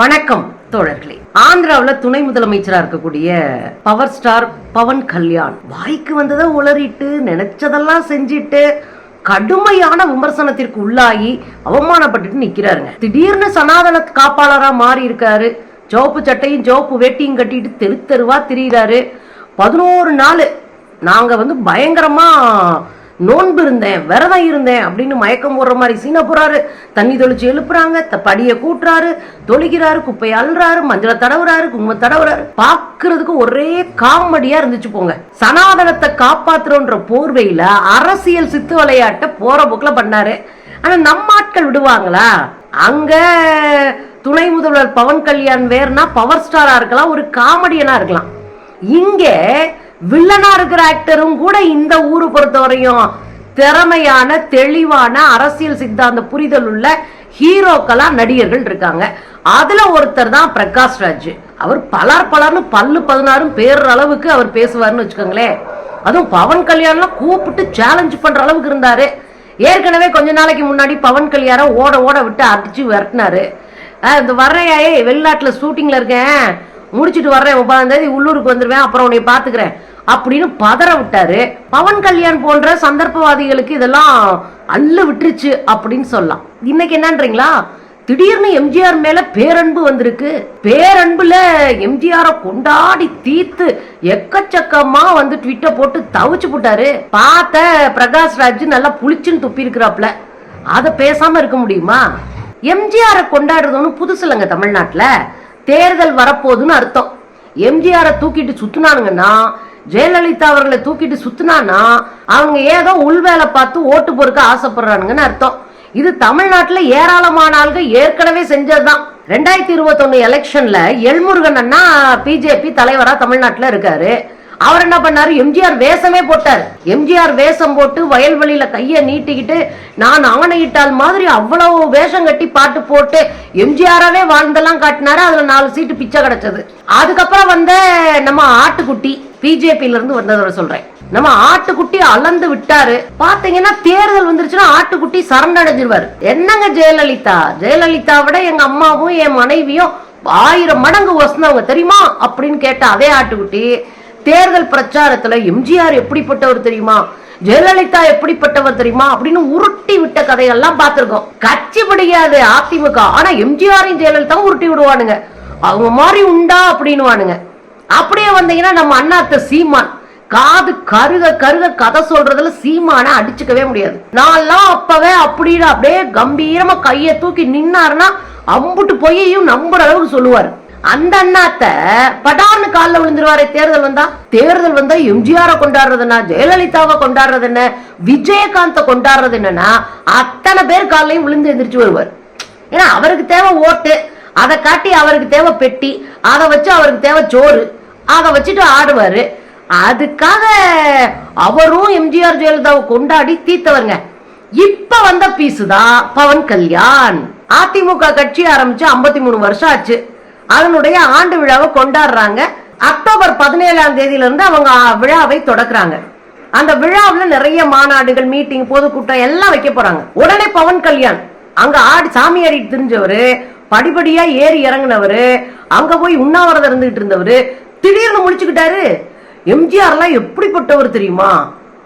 வணக்கம் தோழர்களே. ஆந்திராவில் துணை முதலமைச்சராக இருக்கக்கூடிய பவர் ஸ்டார் பவன் கல்யாண் வாய்க்கு வந்ததை உளறிட்டு நினைச்சதெல்லாம் செஞ்சிட்டு கடுமையான விமர்சனத்திற்கு உள்ளாகி அவமானப்பட்டுட்டு நிக்கிறாருங்க. திடீர்னு சனாதன காப்பாளரா மாறி இருக்காரு. ஜோப்பு சட்டையும் ஜோப்பு வேட்டியும் கட்டிட்டு தெரு தெருவா திரியிறாரு. பதினோரு நாள் நாங்க வந்து பயங்கரமா நோன்பு இருந்தேன் விரதம் இருந்தேன் அப்படின்னு மயக்கம் போடுற மாதிரி சீன போறாரு தண்ணி தொளிச்சு எழுப்புறாங்க படியை கூட்டுறாரு தொளிக்கிறாரு குப்பையை அள்ளுறாரு மஞ்சளை தடவுறாரு குங்குமம் தடவுறாரு. பாக்குறதுக்கு ஒரே காமெடியா இருந்துச்சு போங்க. சனாதனத்தை காப்பாத்துறோன்ற போர்வையில அரசியல் சித்து விளையாட்ட போற போக்குல பண்ணாரு. ஆனா நம்ம ஆட்கள் விடுவாங்களா? அங்க துணை முதல்வர் பவன் கல்யாண் வேறுனா பவர் ஸ்டாரா இருக்கலாம் ஒரு காமெடியனா இருக்கலாம். இங்கே வில்லனா இருக்கிற ஆக்டரும் கூட இந்த ஊரு பொறுத்தவரையும் திறமையான தெளிவான அரசியல் சித்தாந்த புரிதல் உள்ள ஹீரோக்களா நடிகர்கள் இருக்காங்க. அதுல ஒருத்தர் தான் பிரகாஷ் ராஜ். அவர் பலர் பலர்னு பல்லு பதினாறும் பேர் அளவுக்கு அவர் பேசுவார்னு வச்சுக்கோங்களேன். அதுவும் பவன் கல்யாண்லாம் கூப்பிட்டு சேலஞ்ச் பண்ற அளவுக்கு இருந்தாரு. ஏற்கனவே கொஞ்ச நாளைக்கு முன்னாடி பவன் கல்யாணம் ஓட ஓட விட்டு அடிச்சு விரட்டினாரு. இந்த வர்றேன் ஏய் வெளிநாட்டுல ஷூட்டிங்ல இருக்கேன். முடிச்சுட்டு வர்றேன் முப்பதாம் தேதி உள்ளூருக்கு வந்துருவேன் அப்புறம் உன்னை பாத்துக்கிறேன். அப்படின்னு பதற விட்டாரு. பவன் கல்யாண் போன்ற சந்தர்ப்பவாதிகளுக்கு இதெல்லாம் அள்ளு விட்டுருச்சு அப்படின்னு சொல்லலாம். இன்னைக்கு என்னன்றீங்களா? திடீர்னு எம்ஜிஆர் மேல பேரன்பு வந்திருக்கு. பேரன்புல எம்ஜிஆரை கொண்டாடி தீத்து எக்கச்சக்கமா வந்து ட்விட்டர் போட்டு தவிச்சு போட்டாரு. பார்த்த பிரகாஷ் ராஜ் நல்லா புளிச்சுன்னு துப்பி இருக்கிறாப்ல அதை பேசாம இருக்க முடியுமா? எம்ஜிஆரை கொண்டாடுறது ஒன்றும் புதுசு இல்லைங்க தேர்தல் வரப்போகுதுன்னு அர்த்தம். எம்ஜிஆரை தூக்கிட்டு சுத்துனானுங்கன்னா ஜெயலலிதா அவர்களை தூக்கிட்டு சுத்துனானா அவங்க ஏதோ உள்வேலை பார்த்து ஓட்டு பொறுக்க ஆசைப்படுறானுங்கன்னு அர்த்தம். இது தமிழ்நாட்டில் ஏராளமான ஆள்கள் ஏற்கனவே செஞ்சதுதான். ரெண்டாயிரத்தி இருபத்தொன்னு எலெக்ஷன்ல எல்முருகன் அண்ணா பிஜேபி தலைவரா தமிழ்நாட்டில் இருக்காரு. அவர் என்ன பண்ணாரு? எம்ஜிஆர் வேஷமே போட்டார். எம்ஜிஆர் வேஷம் போட்டு வயல்வெளியில கையை நீட்டிக்கிட்டு நான் ஆணையிட்டால் மாதிரி அவ்வளவு வேஷம் கட்டி பாட்டு போட்டு எம்ஜிஆராவே வாழ்ந்தெல்லாம் காட்டினாரு. அதுல நாலு சீட்டு பிச்சை கிடைச்சது. அதுக்கப்புறம் வந்த நம்ம ஆட்டுக்குட்டி. பிஜேபியில இருந்து வந்தவரை சொல்றேன். நம்ம ஆட்டுக்குட்டி அளந்து விட்டாரு. பாத்தீங்கன்னா தேர்தல் வந்துருச்சுன்னா ஆட்டுக்குட்டி சரணடைஞ்சிருவாரு. என்னங்க ஜெயலலிதா? ஜெயலலிதா விட எங்க அம்மாவும் என் மனைவியும் ஆயிரம் மடங்கு ஒசந்தவங்க தெரியுமா? அப்படின்னு கேட்ட அதே ஆட்டுக்குட்டி தேர்தல் பிரச்சாரத்துல எம்ஜிஆர் எப்படிப்பட்டவர் தெரியுமா? ஜெயலலிதா எப்படிப்பட்டவர் தெரியுமா? அப்படின்னு உருட்டி விட்ட கதையெல்லாம் பார்த்திருக்கோம். கட்சி பிடிக்காது அதிமுக. ஆனா எம்ஜிஆரையும் ஜெயலலிதாவும் உருட்டி விடுவானுங்க. அவங்க மாதிரி உண்டா அப்படின்னுவானுங்க. அப்படியே வந்தீங்கன்னா நம்ம அண்ணாத்த சீமான். காது கருக கருக கதை சொல்றதுல சீமான அடிச்சுக்கவே முடியாது. நான்லாம் அப்பவே அப்படின்னு அப்படியே கம்பீரமா கையை தூக்கி நின்னாருன்னா அம்புட்டு பொய்யையும் நம்புற அளவுக்கு சொல்லுவாரு. அந்த அண்ணாத்த படார்னு கால்ல விழுந்துருவாரே தேர்தல் வந்தா? தேர்தல் வந்தா எம்ஜிஆரை கொண்டாடுறது என்ன? ஜெயலலிதாவை கொண்டாடுறது என்ன? விஜயகாந்த கொண்டாடுறது என்னன்னா அத்தனை பேர் காலையும் விழுந்து எந்திரிச்சு வருவார். ஏன்னா அவருக்கு தேவை ஓட்டு. அதை காட்டி அவருக்கு தேவை பெட்டி. அதை வச்சு அவருக்கு தேவை சோறு. அதை வச்சுட்டு ஆடுவாரு. அதுக்காக அவரும் எம்ஜிஆர் ஜெயலலிதாவை கொண்டாடி தீர்த்தவருங்க. இப்ப வந்த பீஸ் தான் பவன் கல்யாண். அதிமுக கட்சி ஆரம்பிச்சு 53 மூணு வருஷம் ஆச்சு. அதனுடைய ஆண்டு விழாவை கொண்டாடுறாங்க. அக்டோபர் பதினேழாம் தேதியில இருந்து அவங்க விழாவை தொடக்குறாங்க. அந்த விழாவில் நிறைய மாநாடுகள் மீட்டிங் பொதுக்கூட்டம் எல்லாம் வைக்க போறாங்க. உடனே பவன் கல்யாண். அங்க ஆடி சாமி ஆடி தெரிஞ்சவரு படிப்படியா ஏறி இறங்குனவரு அங்க போய் உண்ணாவிரதம் இருந்துகிட்டு இருந்தவரு திடீர்னு முடிச்சுக்கிட்டாரு. எம்ஜிஆர் எல்லாம் எப்படிப்பட்டவர் தெரியுமா?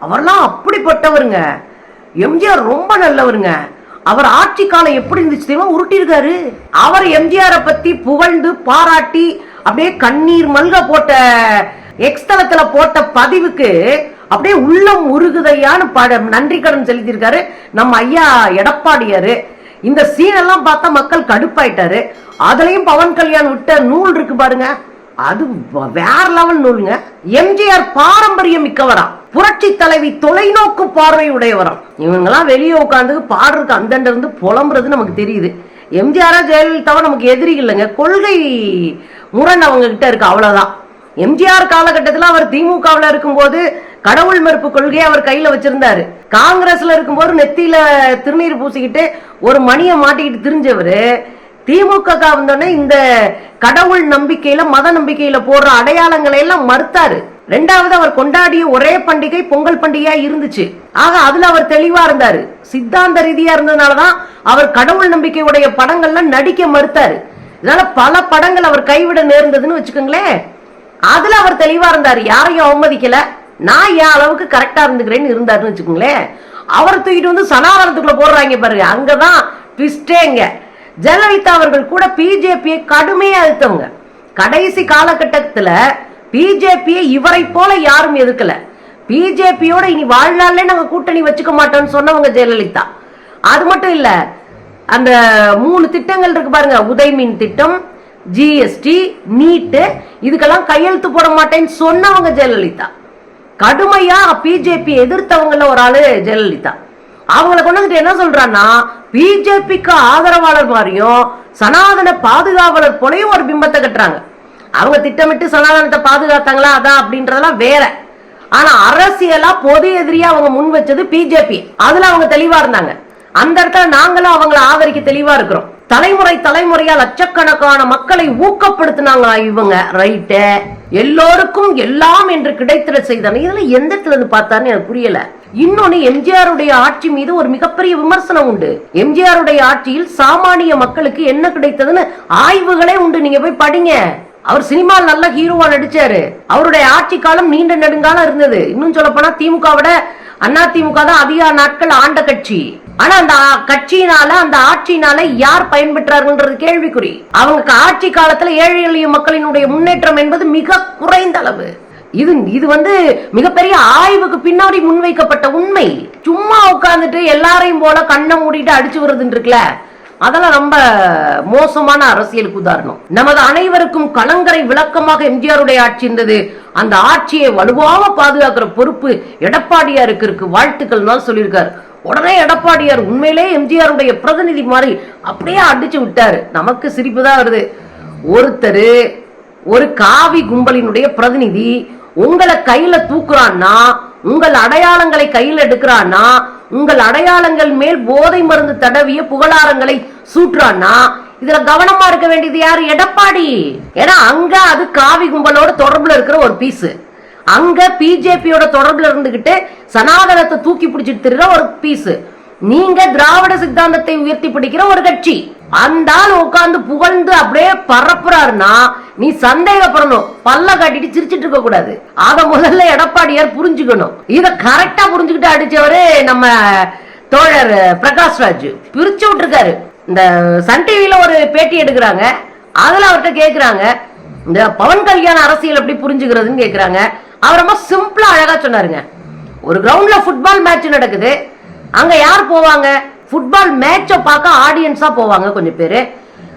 அவர்லாம் அப்படிப்பட்டவருங்க. எம்ஜிஆர் ரொம்ப நல்லவருங்க. அவர் ஆட்சி காலம் எப்படி இருந்துச்சு தெரியுமா? உருட்டியிருக்காரு. அவர் எம்ஜிஆரை பத்தி புகழ்ந்து பாராட்டி அப்படியே கண்ணீர் மல்க போட்ட எக்ஸ்தலத்துல போட்ட பதிவுக்கு அப்படியே உள்ளம் உருகுதையான்னு பாட நன்றி கடன் செலுத்தியிருக்காரு. நம்ம ஐயா எடப்பாடியாரு. இந்த சீனெல்லாம் பார்த்தா மக்கள் கடுப்பாயிட்டாரு. அதுலயும் பவன் கல்யாண் விட்ட நூல் இருக்கு பாருங்க. அது வேற லெவல் நூலுங்க. எம்ஜிஆர் பாரம்பரியம் மிக்கவராம் புரட்சி தலைவி தொலைநோக்கு பார்வை உடையவராம் இவங்கெல்லாம் வெளியே உட்காந்து பாடுறதுக்கு அந்தண்ட இருந்து புலம்புறது நமக்கு தெரியுது. எம்ஜிஆரா ஜெயலலிதாவா நமக்கு எதிரி இல்லைங்க. கொள்கை முரண் அவங்க கிட்ட இருக்கு அவ்வளவுதான். எம்ஜிஆர் காலகட்டத்தில் அவர் திமுகவில் இருக்கும்போது கடவுள் மறுப்பு கொள்கையை அவர் கையில வச்சிருந்தாரு. காங்கிரஸ்ல இருக்கும்போது நெத்தியில திருநீர் பூசிக்கிட்டு ஒரு மணியை மாட்டிக்கிட்டு திரிஞ்சவர். திமுக வந்தோடனே இந்த கடவுள் நம்பிக்கையில மத நம்பிக்கையில போடுற அடையாளங்களை எல்லாம் மறுத்தாரு. ரெண்டாவது அவர் கொண்டாடிய ஒரே பண்டிகை பொங்கல் பண்டிகையா இருந்துச்சு. ஆக அதுல அவர் தெளிவா இருந்தாரு. சித்தாந்த ரீதியா இருந்ததுனாலதான் அவர் கடவுள் நம்பிக்கையுடைய படங்கள்லாம் நடிக்க மறுத்தாரு. இதனால பல படங்கள் அவர் கைவிட நேர்ந்ததுன்னு வச்சுக்கோங்களேன். அதுல அவர் தெளிவா இருந்தாரு. யாரையும் அவமதிக்கல. நான் என் அளவுக்கு கரெக்டா இருந்துக்கிறேன்னு இருந்தாருன்னு வச்சுக்கோங்களேன். அவர் தூக்கிட்டு வந்து சனாதனத்துக்குள்ள போடுறாங்க பாருங்க. அங்கதான் ட்விஸ்டேங்க ஜெயலலிதா அவர்கள் கூட பிஜேபியை கடுமையா எதிர்த்தவங்க. கடைசி காலகட்டத்துல பிஜேபியை இவரை போல யாரும் எதிர்க்கல. பிஜேபியோட இனி வாழ்நாள்ல நாங்க கூட்டணி வச்சுக்க மாட்டோம்னு சொன்னவங்க ஜெயலலிதா. அது மட்டும் இல்ல அந்த மூணு திட்டங்கள் இருக்கு பாருங்க. உதய்மின் திட்டம் ஜிஎஸ்டி நீட்டு இதுக்கெல்லாம் கையெழுத்து போட மாட்டேன்னு சொன்னவங்க ஜெயலலிதா. கடுமையா பிஜேபி எதிர்த்தவங்கள ஒரு ஆளு ஜெயலலிதா. அவங்கள கொண்டு வந்துட்டு என்ன சொல்றான்னா பிஜேபிக்கு ஆதரவாளர் மாதிரியும் சனாதன பாதுகாவலர் போலையும் ஒரு பிம்பத்தை கட்டுறாங்க. அவங்க திட்டமிட்டு சனாதனத்தை பாதுகாத்தாங்களா அதான் அப்படின்றதெல்லாம் வேற. ஆனா அரசியலா பொது எதிரியா அவங்க முன் வச்சது பிஜேபி. அதுல அவங்க தெளிவா இருந்தாங்க. அந்த இடத்துல நாங்களும் அவங்கள ஆதரிக்க தெளிவா இருக்கிறோம். தலைமுறை தலைமுறையா லட்சக்கணக்கான மக்களை ஊக்கப்படுத்தினாங்க இவங்க? ரைட்டு எல்லோருக்கும் எல்லாம் என்று கிடைத்திட செய்தாங்க. இதுல எந்த இடத்துல இருந்து பார்த்தாருன்னு எனக்கு புரியல. இன்னொன்னு எம்ஜிஆருடைய ஆட்சி மீது ஒரு மிகப்பெரிய விமர்சனம் உண்டு. எம்ஜிஆருடைய ஆட்சியில் சாமானிய மக்களுக்கு என்ன கிடைத்ததுன்னு ஆய்வுகளே உண்டு. நீங்க போய் படிங்க. அவர் சினிமாவில் நல்ல ஹீரோவா நடிச்சாரு. அவருடைய ஆட்சி காலம் நீண்ட நெடுங்காலம் இருந்தது. இன்னும் சொல்ல போனா திமுகவோட அண்ணா திமுக தான் அதிக நாட்கள் ஆண்ட கட்சி. ஆனா அந்த கட்சியினால அந்த ஆட்சியினால யார் பயன்பெற்றார்கள்ன்றது கேள்விக்குறி. அவங்க ஆட்சி காலத்துல ஏழை எளிய மக்களினுடைய முன்னேற்றம் என்பது மிக குறைந்த அளவு. இது இது வந்து மிகப்பெரிய ஆய்வுக்கு பின்னாடி முன்வைக்கப்பட்ட உண்மை. சும்மா உட்காந்துட்டு எல்லாரையும் போல கண்ணை மூடிட்டு அடிச்சு வருதுன்னு இருக்குல்ல அதெல்லாம் ரொம்ப மோசமான அரசியலுக்கு உதாரணம். நமது அனைவருக்கும் கலங்கரை விளக்கமாக எம்ஜிஆருடைய ஆட்சி இருந்தது. அந்த ஆட்சியை வலுவாக பாதுகாக்கிற பொறுப்பு எடப்பாடியாருக்கு இருக்கு. வாழ்த்துக்கள் தான் சொல்லியிருக்காரு. உடனே எடப்பாடியார் உண்மையிலே எம்ஜிஆருடைய பிரதிநிதி மாதிரி அப்படியே அடிச்சு விட்டாரு. நமக்கு சிரிப்பு தான் வருது. ஒருத்தர் ஒரு காவி கும்பலினுடைய பிரதிநிதி உங்களை கையில தூக்குறான்னா உங்கள் அடையாளங்களை கையில் எடுக்கிறான்னா உங்கள் அடையாளங்கள் மேல் போதை மருந்து தடவிய புகழாரங்களை சூட்டுறான்னா இதுல கவனமா இருக்க வேண்டியது யாரு? எடப்பாடி. ஏன்னா அங்க அது காவி கும்பலோட தொடர்புல இருக்கிற ஒரு பீஸ். அங்க பிஜேபியோட தொடர்புல இருந்துகிட்டு சனாதனத்தை தூக்கி பிடிச்சிட்டு திருற ஒரு பீஸ். நீங்க திராவிட சித்தாந்தத்தை உயர்த்தி பிடிக்கிற ஒரு கட்சி. அந்த ஆள் உட்காந்து புகழ்ந்து அப்படியே பரப்புறாருன்னா நீ சந்தேகப்படணும். பல்ல காட்டிட்டு சிரிச்சிட்டு இருக்க கூடாது. அத முதல்ல எடப்பாடியார் புரிஞ்சுக்கணும். இத கரெக்டா புரிஞ்சுக்கிட்டு அடிச்சவரு நம்ம தோழர் பிரகாஷ் ராஜ். பிரிச்சு விட்டுருக்காரு. இந்த சன் டிவில ஒரு பேட்டி எடுக்கிறாங்க. அதுல அவர்கிட்ட கேக்குறாங்க. இந்த பவன் கல்யாண அரசியல் எப்படி புரிஞ்சுக்கிறதுன்னு கேக்குறாங்க. அவர் ரொம்ப சிம்பிளா அழகா சொன்னாருங்க. ஒரு கிரவுண்ட்ல ஃபுட்பால் மேட்ச் நடக்குது. அங்க யார் போவாங்க? ஃபுட்பால் மேட்சை பார்க்க ஆடியன்ஸாக போவாங்க கொஞ்சம் பேர்.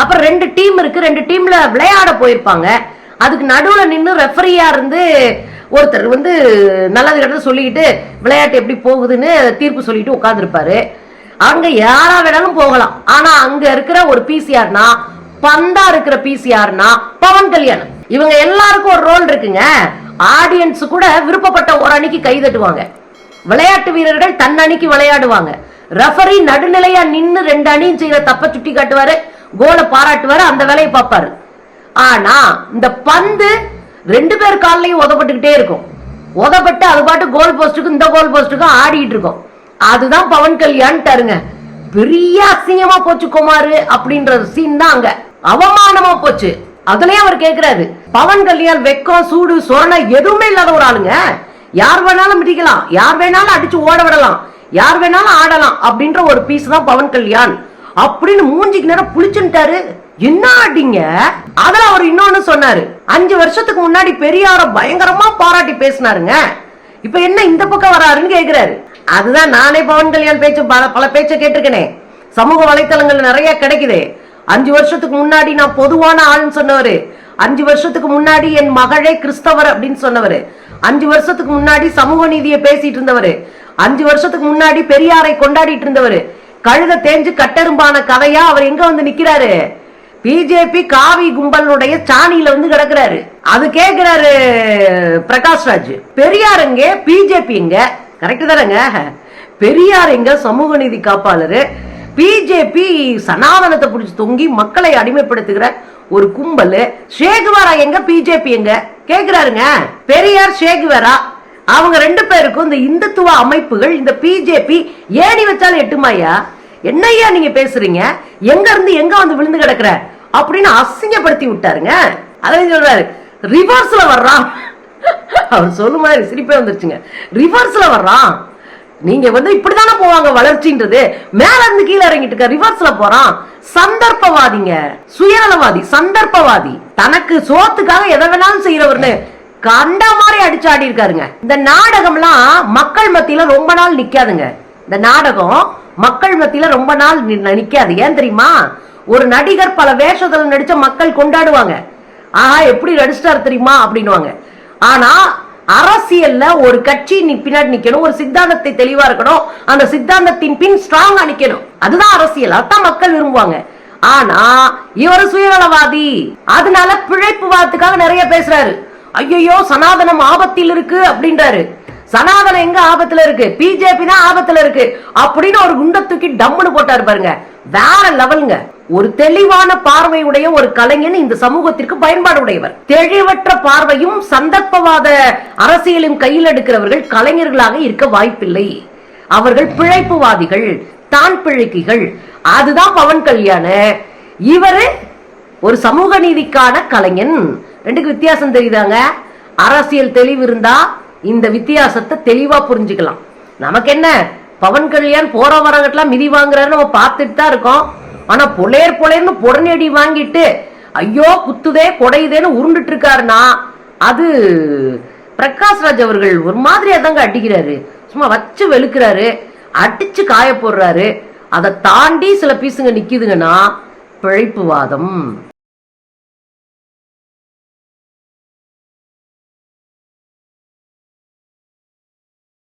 அப்புறம் ரெண்டு டீம் இருக்குது ரெண்டு டீமில் விளையாட போயிருப்பாங்க. அதுக்கு நடுவில் நின்று ரெஃபரியாக இருந்து ஒருத்தர் வந்து நல்லது கெட்டது சொல்லிக்கிட்டு விளையாட்டு எப்படி போகுதுன்னு தீர்ப்பு சொல்லிட்டு உட்காந்துருப்பாரு அங்கே யாரா வேணாலும் போகலாம். ஆனால் அங்கே இருக்கிற ஒரு பிசிஆர்னா பந்தா இருக்கிற பிசிஆர்னா பவன் கல்யாணம் இவங்க எல்லாருக்கும் ஒரு ரோல் இருக்குங்க. ஆடியன்ஸ் கூட விருப்பப்பட்ட ஒரு அணிக்கு கை தட்டுவாங்க. விளையாட்டு வீரர்கள் தன் அணிக்கு விளையாடுவாங்க. ரெஃபரி நடுநிலையா நின்னு ரெண்டு அணியும் செய்யற தப்ப சுட்டி காட்டுவாரு கோலை பாராட்டுவாரு அந்த வேலையை பார்ப்பாரு. ஆனா இந்த பந்து ரெண்டு பேர் கால்லையும் உதப்பட்டுக்கிட்டே இருக்கும். உதப்பட்டு அது பாட்டு கோல் போஸ்ட்டுக்கும் இந்த கோல் போஸ்ட்டுக்கும் ஆடிட்டு இருக்கும். அதுதான் பவன் கல்யாண் தருங்க பெரிய அசிங்கமா போச்சு குமாரு அப்படின்ற சீன் தான் அங்க. அவமானமா போச்சு. அதுலயே அவர் கேக்குறாரு பவன் கல்யாண் வெக்கம் சூடு சொரணை எதுவுமே இல்லாத ஒரு ஆளுங்க. யார் வேணாலும் மிதிக்கலாம். யார் வேணாலும் அடிச்சு ஓட விடலாம். யார் வேணாலும் ஆடலாம் அப்படின்ற ஒரு பீஸ் தான் பவன் கல்யாண். அப்படின்னு மூஞ்சிக்கு நேரம் புளிச்சுட்டாரு என்ன ஆடிங்க அதுல அவர் இன்னொன்னு சொன்னாரு. அஞ்சு வருஷத்துக்கு முன்னாடி பெரியார பயங்கரமா பாராட்டி பேசினாருங்க. இப்ப என்ன இந்த பக்கம் வராருன்னு கேக்குறாரு. அதுதான் நானே பவன் கல்யாண் பேச்சு பல பல பேச்ச கேட்டிருக்கேனே. சமூக வலைத்தளங்கள் நிறைய கிடைக்குது. அஞ்சு வருஷத்துக்கு முன்னாடி நான் பொதுவான ஆள்னு சொன்னவரு. அஞ்சு வருஷத்துக்கு முன்னாடி என் மகளே கிறிஸ்தவர் அப்படின்னு சொன்னவரு. அஞ்சு வருஷத்துக்கு முன்னாடி சமூக நீதியை பேசிட்டு இருந்தவரு. அஞ்சு வருஷத்துக்கு முன்னாடி பெரியாரை கொண்டாடிட்டு இருந்தவர். கழுத தேஞ்சு கட்டெரும்பான கதையா அவர் எங்க வந்து நிக்கிறாரு? பிஜேபி காவி கும்பலுடைய சாணியில வந்து கிடக்குறாரு. அது கேக்குறாரு பிரகாஷ் ராஜ். பெரியார் எங்க? பிஜேபி எங்க? கரெக்ட் தானேங்க. பெரியார் எங்க? சமூக நீதி காப்பாளரு. பிஜேபி சனாதனத்தை பிடிச்சி தொங்கி மக்களை அடிமைப்படுத்துகிற ஒரு கும்பல். ஷேகுவாரா எங்க? பிஜேபி எங்க? கேக்குறாருங்க. பெரியார் ஷேகுவாரா அவங்க ரெண்டு பேருக்கும் இந்த இந்துத்துவ அமைப்புகள் இந்த பிஜேபி ஏணி வச்சாலும் எட்டுமாயா என்னய்யா நீங்க பேசுறீங்க? எங்க இருந்து எங்க வந்து விழுந்து கிடக்குற? அப்படின்னு அசிங்கப்படுத்தி விட்டாருங்க. அதான் சொல்றாரு ரிவர்ஸ்ல வர்றான் அவர் சொல்லும் மாதிரி சிரிப்பே வந்துருச்சுங்க. ரிவர்ஸ்ல வர்றான் நீங்க வந்து இப்படிதானே போவாங்க வளர்ச்சின்றது. மேல இருந்து கீழே இறங்கிட்டு இருக்க ரிவர்ஸ்ல போறான். சந்தர்ப்பவாதிங்க. சுயநலவாதி சந்தர்ப்பவாதி. தனக்கு சோத்துக்காக எதை வேணாலும் செய்யறவர்னு கண்ட மாதிரி அடிச்சாடி இருக்காருங்க இந்த நாடகம்லாம் மக்கள் மத்தியில ரொம்ப நாள் நிக்காதுங்க. இந்த நாடகம் மக்கள் மத்தியில ரொம்ப நாள் நிக்காது. ஏன் தெரியுமா? ஒரு நடிகர் பல வேஷத்துல நடிச்ச மக்கள் கொண்டாடுவாங்க. ஆஹா எப்படி நடிச்சிட்டாரு தெரியுமா? அப்படின்னுவாங்க. ஆனா அரசியல்ல ஒரு கட்சி பின்னாடி நிக்கணும் ஒரு சித்தாந்தத்தை தெளிவா இருக்கணும் அந்த சித்தாந்தத்தின் பின் ஸ்ட்ராங்கா நிக்கணும். அதுதான் அரசியல். அதான் மக்கள் விரும்புவாங்க. ஆனா இவர் சுயநலவாதி. அதனால பிழைப்பு வாதத்துக்காக நிறைய பேசுறாரு. ஐயோ சனாதனம் ஆபத்தில் இருக்கு அப்படின்றாரு. சனாதனம் எங்க ஆபத்துல இருக்கு? பிஜேபி தான் ஆபத்துல இருக்கு. அப்படின்னு ஒரு குண்டை தூக்கி டம்முன்னு போட்டாரு பாருங்க. வேற லெவலுங்க. ஒரு தெளிவான பார்வையுடைய ஒரு கலைஞன் இந்த சமூகத்திற்கு பயன்பாடு உடையவர். தெளிவற்ற பார்வையும் சந்தர்ப்பவாத அரசியலும் கையில் எடுக்கிறவர்கள் கலைஞர்களாக இருக்க வாய்ப்பில்லை. அவர்கள் பிழைப்புவாதிகள் தான் பிழைக்கிகள். அதுதான் பவன் கல்யாண. இவரு ஒரு சமூக நீதிக்கான கலைஞன். ரெண்டுக்கு வித்தியாசம் தெரியுதாங்க? அரசியல் தெளிவு இருந்தா இந்த வித்தியாசத்தை தெளிவா புரிஞ்சுக்கலாம். நமக்கு என்ன? பவன் கல்யாண் போற வரங்கட்டெல்லாம் மிதி வாங்குறாரு நம்ம பார்த்துட்டு தான் இருக்கோம். ஆனா பொலேர் பொலேர்னு புடனடி வாங்கிட்டு ஐயோ குத்துதே கொடையுதேன்னு உருண்டுட்டு இருக்காருன்னா அது பிரகாஷ் ராஜ் அவர்கள் ஒரு மாதிரியா தாங்க அடிக்கிறாரு. சும்மா வச்சு வெளுக்கிறாரு அடிச்சு காய போடுறாரு. அதை தாண்டி சில பீஸுங்க நிக்குதுங்கன்னா பிழைப்புவாதம்.